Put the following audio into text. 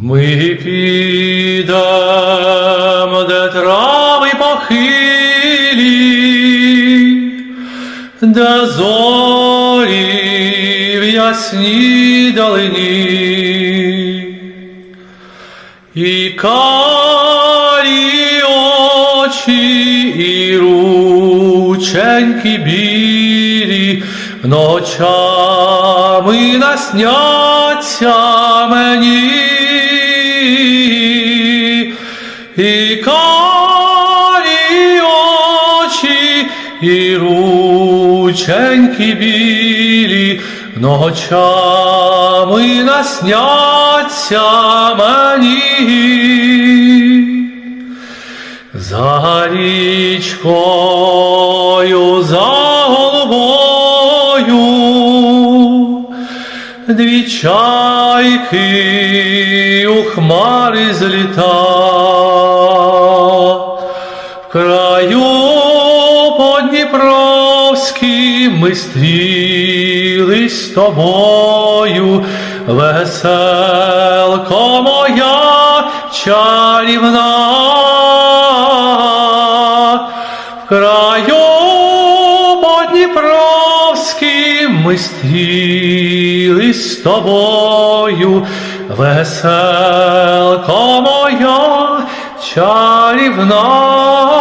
Ми підемо, де трави похилі, де зорі в ясній далині, і карі очі, і рученьки білі, ночами насняться мені. І карі очі, і рученьки білі, ночами насняться мені. За річкою, дві чайки у хмари зліта. В краю Подніпровським ми стрілись з тобою, веселко моя чарівна. Ми стріли з тобою, веселко моя чарівна.